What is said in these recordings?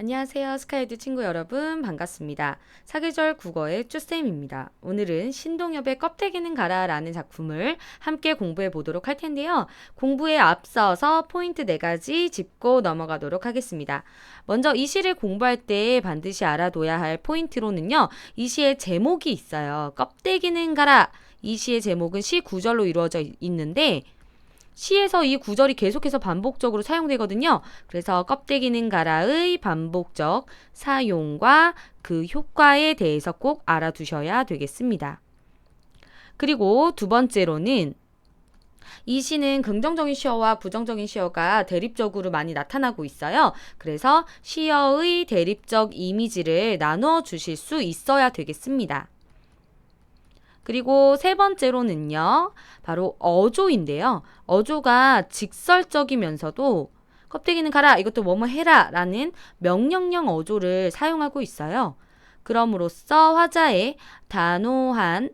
안녕하세요. 스카이드 친구 여러분. 반갑습니다. 사계절 국어의 쭈쌤입니다. 오늘은 신동엽의 껍데기는 가라라는 작품을 함께 공부해 보도록 할 텐데요. 공부에 앞서서 포인트 네 가지 짚고 넘어가도록 하겠습니다. 먼저 이 시를 공부할 때 반드시 알아둬야 할 포인트로는요. 이 시의 제목이 있어요. 껍데기는 가라. 이 시의 제목은 시 구절로 이루어져 있는데 시에서 이 구절이 계속해서 반복적으로 사용되거든요. 그래서 껍데기는 가라의 반복적 사용과 그 효과에 대해서 꼭 알아두셔야 되겠습니다. 그리고 두 번째로는 이 시는 긍정적인 시어와 부정적인 시어가 대립적으로 많이 나타나고 있어요. 그래서 시어의 대립적 이미지를 나눠 주실 수 있어야 되겠습니다. 그리고 세 번째로는요, 바로 어조인데요. 어조가 직설적이면서도 껍데기는 가라, 이것도 뭐뭐 해라 라는 명령형 어조를 사용하고 있어요. 그럼으로써 화자의 단호한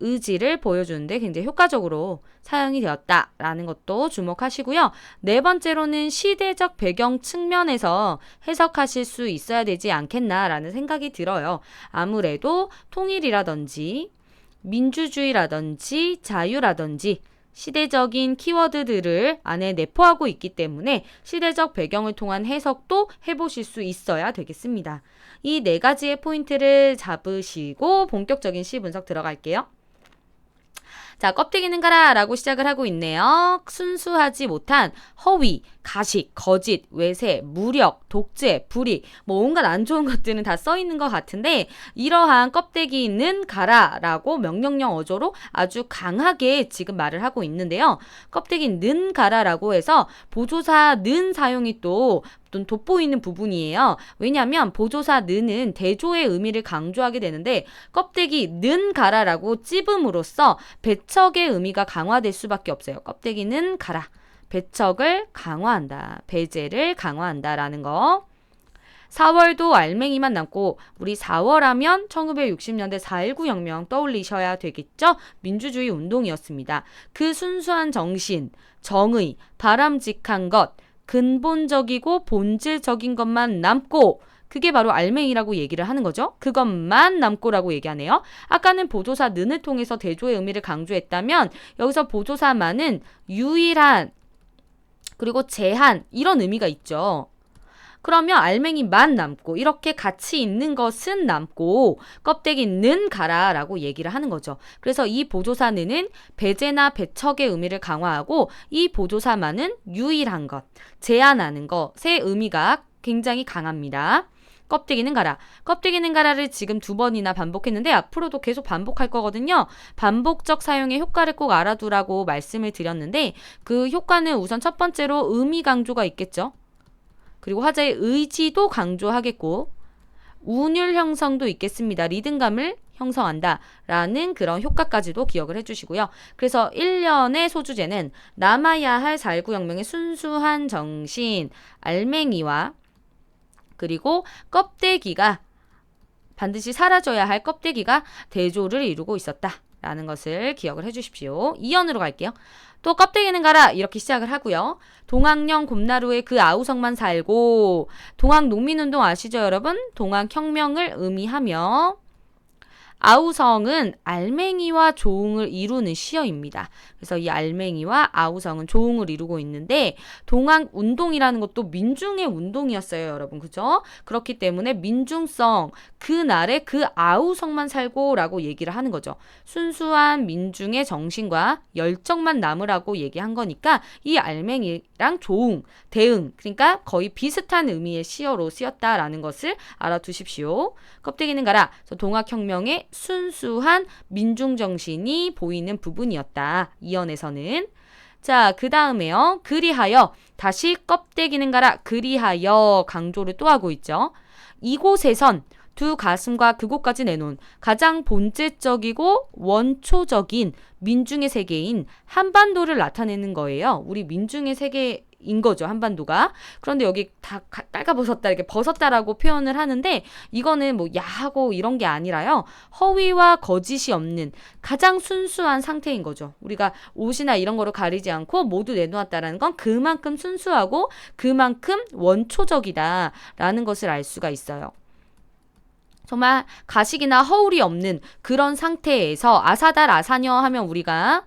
의지를 보여주는데 굉장히 효과적으로 사용이 되었다라는 것도 주목하시고요. 네 번째로는 시대적 배경 측면에서 해석하실 수 있어야 되지 않겠나라는 생각이 들어요. 아무래도 통일이라든지 민주주의라든지 자유라든지 시대적인 키워드들을 안에 내포하고 있기 때문에 시대적 배경을 통한 해석도 해보실 수 있어야 되겠습니다. 이 네 가지의 포인트를 잡으시고 본격적인 시 분석 들어갈게요. 자, 껍데기는 가라 라고 시작을 하고 있네요. 순수하지 못한 허위, 가식, 거짓, 외세, 무력, 독재, 불이익, 뭐 온갖 안 좋은 것들은 다 써 있는 것 같은데 이러한 껍데기는 가라라고 명령형 어조로 아주 강하게 지금 말을 하고 있는데요. 껍데기 는 가라라고 해서 보조사 는 사용이 또 돋보이는 부분이에요. 왜냐하면 보조사 는은 대조의 의미를 강조하게 되는데 껍데기 는 가라라고 찝음으로써 배척의 의미가 강화될 수밖에 없어요. 껍데기는 가라. 배척을 강화한다. 배제를 강화한다라는 거. 4월도 알맹이만 남고 우리 4월 하면 1960년대 4.19 혁명 떠올리셔야 되겠죠? 민주주의 운동이었습니다. 그 순수한 정신, 정의, 바람직한 것, 근본적이고 본질적인 것만 남고 그게 바로 알맹이라고 얘기를 하는 거죠. 그것만 남고라고 얘기하네요. 아까는 보조사 는을 통해서 대조의 의미를 강조했다면 여기서 보조사만은 유일한 그리고 제한 이런 의미가 있죠. 그러면 알맹이만 남고 이렇게 같이 있는 것은 남고 껍데기는 가라라고 얘기를 하는 거죠. 그래서 이 보조사는 배제나 배척의 의미를 강화하고 이 보조사만은 유일한 것, 제한하는 것의 의미가 굉장히 강합니다. 껍데기는 가라. 껍데기는 가라를 지금 두 번이나 반복했는데 앞으로도 계속 반복할 거거든요. 반복적 사용의 효과를 꼭 알아두라고 말씀을 드렸는데 그 효과는 우선 첫 번째로 의미 강조가 있겠죠. 그리고 화자의 의지도 강조하겠고 운율 형성도 있겠습니다. 리듬감을 형성한다. 라는 그런 효과까지도 기억을 해주시고요. 그래서 1년의 소주제는 남아야 할 4.19혁명의 순수한 정신, 알맹이와 그리고 껍데기가 반드시 사라져야 할 껍데기가 대조를 이루고 있었다. 라는 것을 기억을 해주십시오. 2연으로 갈게요. 또 껍데기는 가라 이렇게 시작을 하고요. 동학령 곰나루에 그 아우성만 살고 동학 농민운동 아시죠 여러분? 동학 혁명을 의미하며 아우성은 알맹이와 조응을 이루는 시어입니다. 그래서 이 알맹이와 아우성은 조응을 이루고 있는데 동학 운동이라는 것도 민중의 운동이었어요, 여러분. 그죠? 그렇기 때문에 민중성 그 날에 그 아우성만 살고라고 얘기를 하는 거죠. 순수한 민중의 정신과 열정만 남으라고 얘기한 거니까 이 알맹이랑 조응, 대응 그러니까 거의 비슷한 의미의 시어로 쓰였다라는 것을 알아두십시오. 껍데기는 가라. 동학혁명의 순수한 민중 정신이 보이는 부분이었다. 이연에서는 자, 그 다음에요. 그리하여 다시 껍데기는 가라. 그리하여 강조를 또 하고 있죠. 이곳에선 두 가슴과 그곳까지 내놓은 가장 본질적이고 원초적인 민중의 세계인 한반도를 나타내는 거예요. 우리 민중의 세계 인 거죠 한반도가. 그런데 여기 다 가- 빨가벗었다 이렇게 벗었다라고 표현을 하는데 이거는 뭐 야하고 이런 게 아니라요. 허위와 거짓이 없는 가장 순수한 상태인 거죠. 우리가 옷이나 이런 거로 가리지 않고 모두 내놓았다라는 건 그만큼 순수하고 그만큼 원초적이다라는 것을 알 수가 있어요. 정말 가식이나 허울이 없는 그런 상태에서 아사달 아사녀 하면 우리가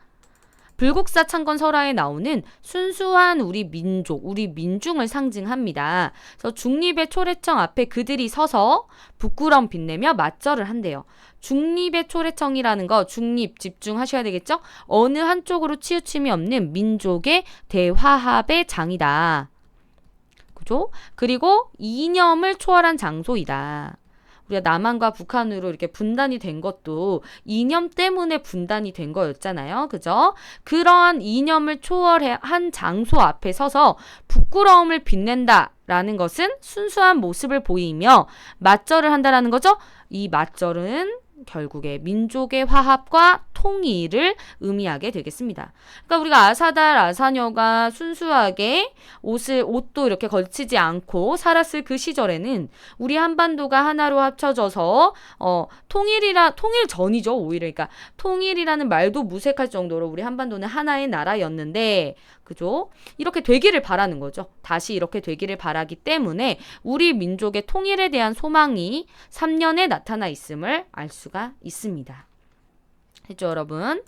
불국사 창건 설화에 나오는 순수한 우리 민족, 우리 민중을 상징합니다. 그래서 중립의 초래청 앞에 그들이 서서 부끄러움 빛내며 맞절을 한대요. 중립의 초래청이라는 거 중립 집중하셔야 되겠죠? 어느 한쪽으로 치우침이 없는 민족의 대화합의 장이다. 그죠? 그리고 이념을 초월한 장소이다. 우리가 남한과 북한으로 이렇게 분단이 된 것도 이념 때문에 분단이 된 거였잖아요. 그죠? 그러한 이념을 초월한 장소 앞에 서서 부끄러움을 빛낸다 라는 것은 순수한 모습을 보이며 맞절을 한다라는 거죠. 이 맞절은 결국에 민족의 화합과 통일을 의미하게 되겠습니다. 그러니까 우리가 아사달 아사녀가 순수하게 옷을 옷도 이렇게 걸치지 않고 살았을 그 시절에는 우리 한반도가 하나로 합쳐져서 어 통일이라 통일 전이죠 오히려 그러니까 통일이라는 말도 무색할 정도로 우리 한반도는 하나의 나라였는데 그죠 이렇게 되기를 바라는 거죠 다시 이렇게 되기를 바라기 때문에 우리 민족의 통일에 대한 소망이 3년에 나타나 있음을 알 수가 있습니다 했죠 여러분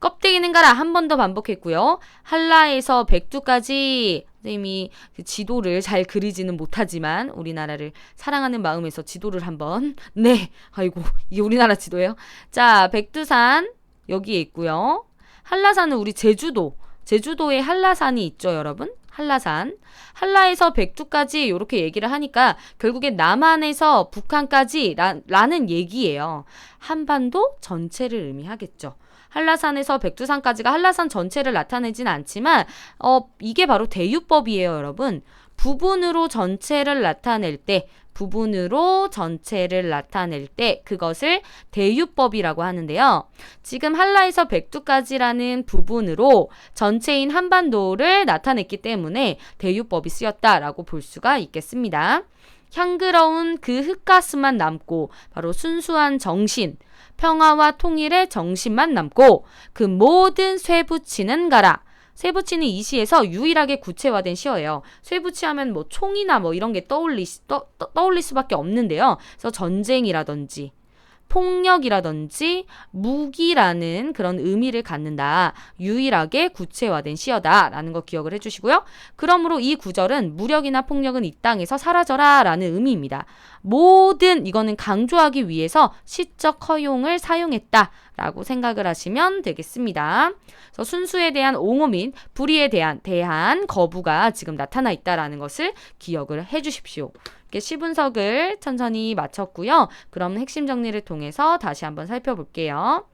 껍데기는 가라 한 번 더 반복했고요. 한라에서 백두까지 선생님이 그 지도를 잘 그리지는 못하지만 우리나라를 사랑하는 마음에서 지도를 한번 네 아이고 이게 우리나라 지도예요. 자 백두산 여기에 있고요. 한라산은 우리 제주도 제주도에 한라산이 있죠 여러분. 한라산 한라에서 백두까지 이렇게 얘기를 하니까 결국에 남한에서 북한까지 라, 라는 얘기예요. 한반도 전체를 의미하겠죠. 한라산에서 백두산까지가 한라산 전체를 나타내진 않지만 어 이게 바로 대유법이에요, 여러분. 부분으로 전체를 나타낼 때 부분으로 전체를 나타낼 때 그것을 대유법이라고 하는데요. 지금 한라에서 백두까지라는 부분으로 전체인 한반도를 나타냈기 때문에 대유법이 쓰였다라고 볼 수가 있겠습니다. 향그러운 그 흙가스만 남고 바로 순수한 정신, 평화와 통일의 정신만 남고 그 모든 쇠붙이는 가라. 쇠붙이는 이 시에서 유일하게 구체화된 시어예요. 쇠붙이 하면 뭐 총이나 뭐 이런 게 떠올리, 떠, 떠, 떠올릴 수밖에 없는데요. 그래서 전쟁이라든지 폭력이라든지 무기라는 그런 의미를 갖는다. 유일하게 구체화된 시어다라는 거 기억을 해주시고요. 그러므로 이 구절은 무력이나 폭력은 이 땅에서 사라져라라는 의미입니다. 모든 이거는 강조하기 위해서 시적 허용을 사용했다라고 생각을 하시면 되겠습니다. 그래서 순수에 대한 옹호 및 불의에 대한 대한 거부가 지금 나타나 있다라는 것을 기억을 해주십시오. 이렇게 시분석을 천천히 마쳤고요. 그럼 핵심 정리를 통해서 다시 한번 살펴볼게요.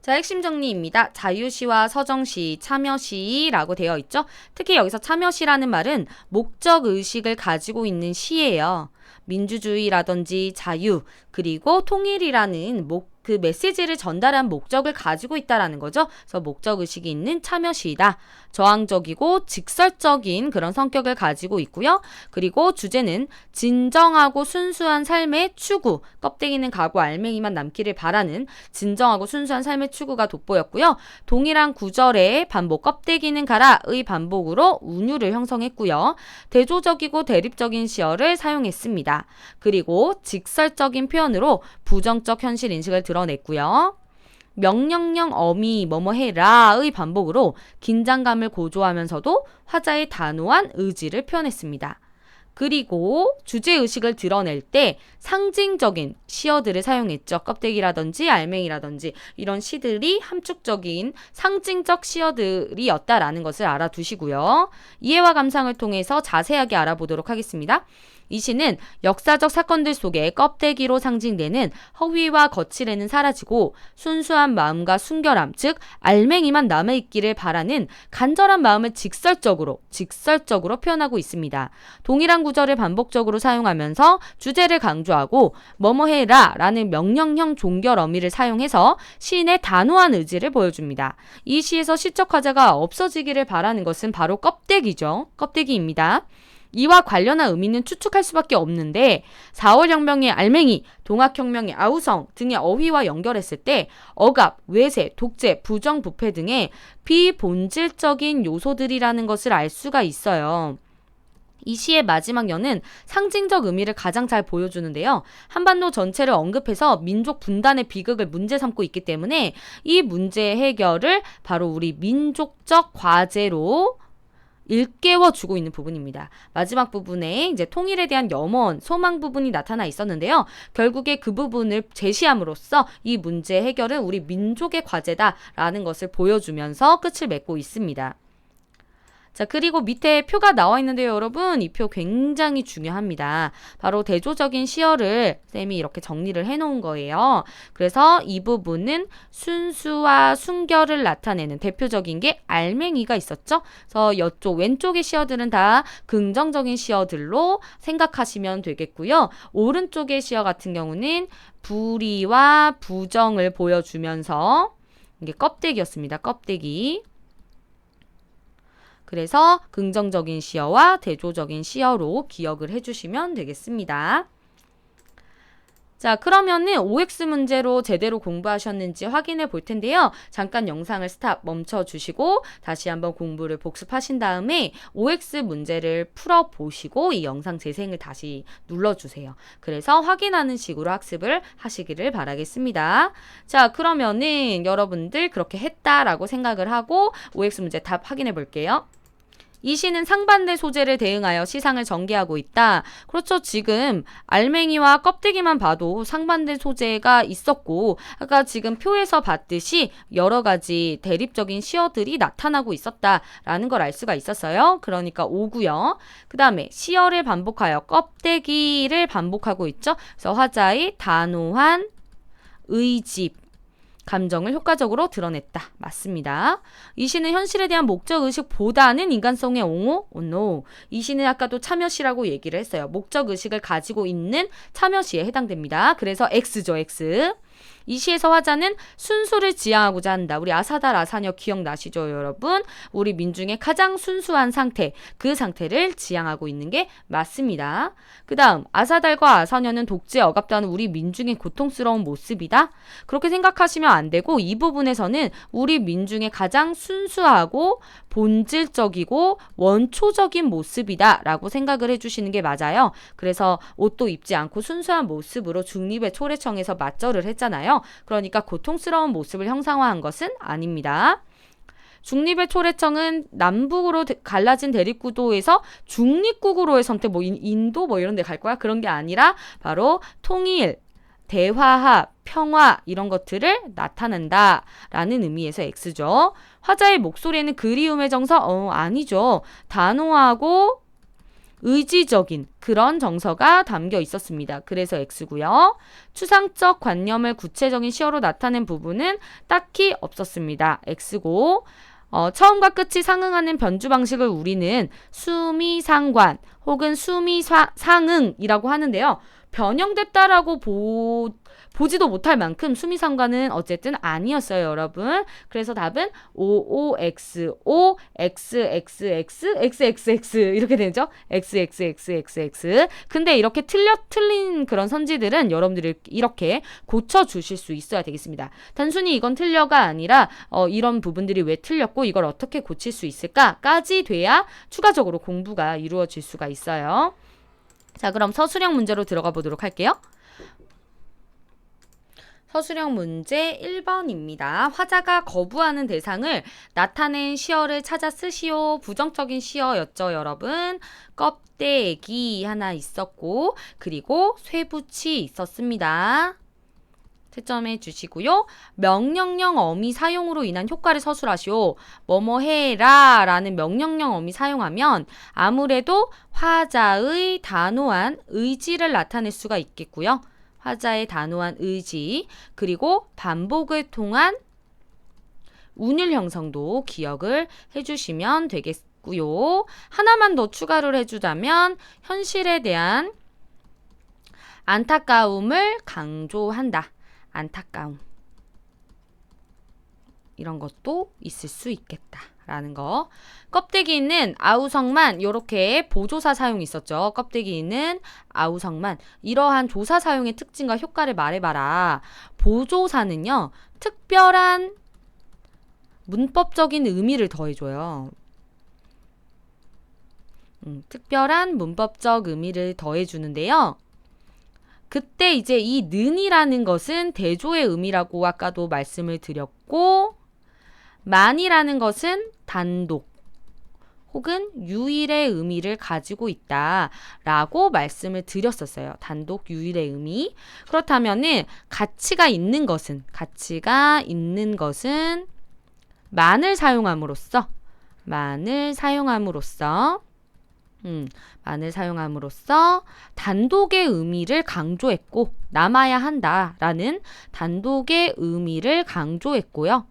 자, 핵심 정리입니다. 자유시와 서정시, 참여시라고 되어 있죠. 특히 여기서 참여시라는 말은 목적 의식을 가지고 있는 시예요. 민주주의라든지 자유, 그리고 통일이라는 목, 그 메시지를 전달한 목적을 가지고 있다라는 거죠. 그래서 목적 의식이 있는 참여 시이다. 저항적이고 직설적인 그런 성격을 가지고 있고요. 그리고 주제는 진정하고 순수한 삶의 추구, 껍데기는 가고 알맹이만 남기를 바라는 진정하고 순수한 삶의 추구가 돋보였고요. 동일한 구절의 반복 껍데기는 가라의 반복으로 운율을 형성했고요. 대조적이고 대립적인 시어를 사용했습니다. 그리고 직설적인 표현으로 부정적 현실 인식을 드러냈고요. 명령령 어미 뭐뭐 해라의 반복으로 긴장감을 고조하면서도 화자의 단호한 의지를 표현했습니다. 그리고 주제 의식을 드러낼 때 상징적인 시어들을 사용했죠. 껍데기라든지 알맹이라든지 이런 시들이 함축적인 상징적 시어들이었다라는 것을 알아두시고요. 이해와 감상을 통해서 자세하게 알아보도록 하겠습니다. 이 시는 역사적 사건들 속에 껍데기로 상징되는 허위와 거칠에는 사라지고 순수한 마음과 순결함, 즉 알맹이만 남아 있기를 바라는 간절한 마음을 직설적으로 직설적으로 표현하고 있습니다. 동일한 구절을 반복적으로 사용하면서 주제를 강조하고 뭐뭐 해라 라는 명령형 종결 어미를 사용해서 시인의 단호한 의지를 보여줍니다. 이 시에서 시적 화자가 없어지기를 바라는 것은 바로 껍데기죠. 껍데기입니다. 이와 관련한 의미는 추측할 수밖에 없는데 4월 혁명의 알맹이, 동학혁명의 아우성 등의 어휘와 연결했을 때 억압, 외세, 독재, 부정, 부패 등의 비본질적인 요소들이라는 것을 알 수가 있어요. 이 시의 마지막 연은 상징적 의미를 가장 잘 보여주는데요. 한반도 전체를 언급해서 민족 분단의 비극을 문제 삼고 있기 때문에 이 문제 해결을 바로 우리 민족적 과제로 일깨워 주고 있는 부분입니다. 마지막 부분에 이제 통일에 대한 염원, 소망 부분이 나타나 있었는데요. 결국에 그 부분을 제시함으로써 이 문제 해결은 우리 민족의 과제다라는 것을 보여주면서 끝을 맺고 있습니다. 자, 그리고 밑에 표가 나와 있는데요, 여러분. 이 표 굉장히 중요합니다. 바로 대조적인 시어를 쌤이 이렇게 정리를 해 놓은 거예요. 그래서 이 부분은 순수와 순결을 나타내는 대표적인 게 알맹이가 있었죠. 그래서 이쪽 왼쪽의 시어들은 다 긍정적인 시어들로 생각하시면 되겠고요. 오른쪽의 시어 같은 경우는 불의와 부정을 보여주면서 이게 껍데기였습니다. 껍데기. 그래서 긍정적인 시어와 대조적인 시어로 기억을 해주시면 되겠습니다. 자, 그러면은 OX 문제로 제대로 공부하셨는지 확인해 볼 텐데요. 잠깐 영상을 스탑 멈춰 주시고 다시 한번 공부를 복습하신 다음에 OX 문제를 풀어 보시고 이 영상 재생을 다시 눌러 주세요. 그래서 확인하는 식으로 학습을 하시기를 바라겠습니다. 자, 그러면은 여러분들 그렇게 했다라고 생각을 하고 OX 문제 답 확인해 볼게요. 이 시는 상반대 소재를 대응하여 시상을 전개하고 있다. 그렇죠. 지금 알맹이와 껍데기만 봐도 상반대 소재가 있었고, 아까 지금 표에서 봤듯이 여러 가지 대립적인 시어들이 나타나고 있었다라는 걸 알 수가 있었어요. 그러니까 오고요. 그 다음에 시어를 반복하여 껍데기를 반복하고 있죠. 그래서 화자의 단호한 의집, 감정을 효과적으로 드러냈다. 맞습니다. 이 시는 현실에 대한 목적 의식보다는 인간성의 옹호, 온노. 이 시는 아까도 참여시라고 얘기를 했어요. 목적 의식을 가지고 있는 참여시에 해당됩니다. 그래서 X죠, X. 이 시에서 화자는 순수를 지향하고자 한다. 우리 아사달 아사녀 기억나시죠, 여러분? 우리 민중의 가장 순수한 상태, 그 상태를 지향하고 있는 게 맞습니다. 그 다음, 아사달과 아사녀는 독재 억압다는 우리 민중의 고통스러운 모습이다. 그렇게 생각하시면 안 되고, 이 부분에서는 우리 민중의 가장 순수하고 본질적이고 원초적인 모습이다. 라고 생각을 해주시는 게 맞아요. 그래서 옷도 입지 않고 순수한 모습으로 중립의 초래청에서 맞절을 했잖아요. 그러니까 고통스러운 모습을 형상화한 것은 아닙니다. 중립의 초래청은 남북으로 갈라진 대립구도에서 중립국으로의 선택, 뭐 인도 뭐 이런 데 갈 거야? 그런 게 아니라 바로 통일, 대화합, 평화 이런 것들을 나타낸다라는 의미에서 X죠. 화자의 목소리에는 그리움의 정서 어 아니죠. 단호하고 의지적인 그런 정서가 담겨 있었습니다. 그래서 X고요. 추상적 관념을 구체적인 시어로 나타낸 부분은 딱히 없었습니다. X고 어, 처음과 끝이 상응하는 변주 방식을 우리는 수미상관 혹은 수미상응이라고 하는데요. 변형됐다라고 보, 보지도 못할 만큼 수미상관은 어쨌든 아니었어요, 여러분. 그래서 답은 OOXO XXX XXX 이렇게 되죠. XXXXX. 근데 이렇게 틀려 틀린 그런 선지들은 여러분들이 이렇게 고쳐 주실 수 있어야 되겠습니다. 단순히 이건 틀려가 아니라 어, 이런 부분들이 왜 틀렸고 이걸 어떻게 고칠 수 있을까까지 돼야 추가적으로 공부가 이루어질 수가 있어요. 자, 그럼 서술형 문제로 들어가 보도록 할게요. 서술형 문제 1번입니다. 화자가 거부하는 대상을 나타낸 시어를 찾아 쓰시오. 부정적인 시어였죠, 여러분. 껍데기 하나 있었고, 그리고 쇠붙이 있었습니다. 채점해 주시고요. 명령형 어미 사용으로 인한 효과를 서술하시오. 뭐뭐 해라 라는 명령형 어미 사용하면 아무래도 화자의 단호한 의지를 나타낼 수가 있겠고요. 화자의 단호한 의지, 그리고 반복을 통한 운율 형성도 기억을 해주시면 되겠습니다. 있고요. 하나만 더 추가를 해주자면 현실에 대한 안타까움을 강조한다. 안타까움. 이런 것도 있을 수 있겠다 라는 거. 껍데기 있는 아우성만 이렇게 보조사 사용 있었죠. 껍데기 있는 아우성만 이러한 조사 사용의 특징과 효과를 말해봐라. 보조사는요 특별한 문법적인 의미를 더해줘요. 음, 특별한 문법적 의미를 더해주는데요. 그때 이제 이 는이라는 것은 대조의 의미라고 아까도 말씀을 드렸고 만이라는 것은 단독 혹은 유일의 의미를 가지고 있다 라고 말씀을 드렸었어요. 단독 유일의 의미. 그렇다면은 가치가 있는 것은 가치가 있는 것은 만을 사용함으로써 만을 사용함으로써 음, 만을 사용함으로써 단독의 의미를 강조했고 남아야 한다 라는 단독의 의미를 강조했고요.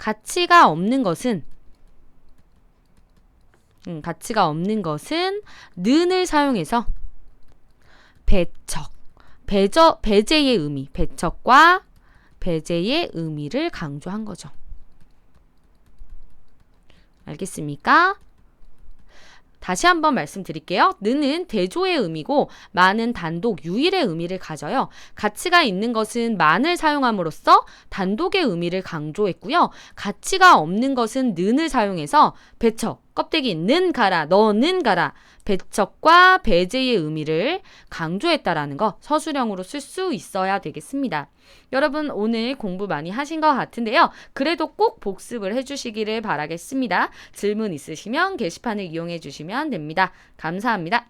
가치가 없는 것은 음, 가치가 없는 것은 는을 사용해서 배척, 배저, 배제의 의미, 배척과 배제의 의미를 강조한 거죠. 알겠습니까? 다시 한번 말씀드릴게요. 는은 대조의 의미고 만은 단독 유일의 의미를 가져요. 가치가 있는 것은 만을 사용함으로써 단독의 의미를 강조했고요. 가치가 없는 것은 는을 사용해서 배척, 껍데기 는 가라, 너는 가라. 배척과 배제의 의미를 강조했다라는 거 서술형으로 쓸 수 있어야 되겠습니다. 여러분 오늘 공부 많이 하신 것 같은데요. 그래도 꼭 복습을 해주시기를 바라겠습니다. 질문 있으시면 게시판을 이용해 주시면 됩니다. 감사합니다.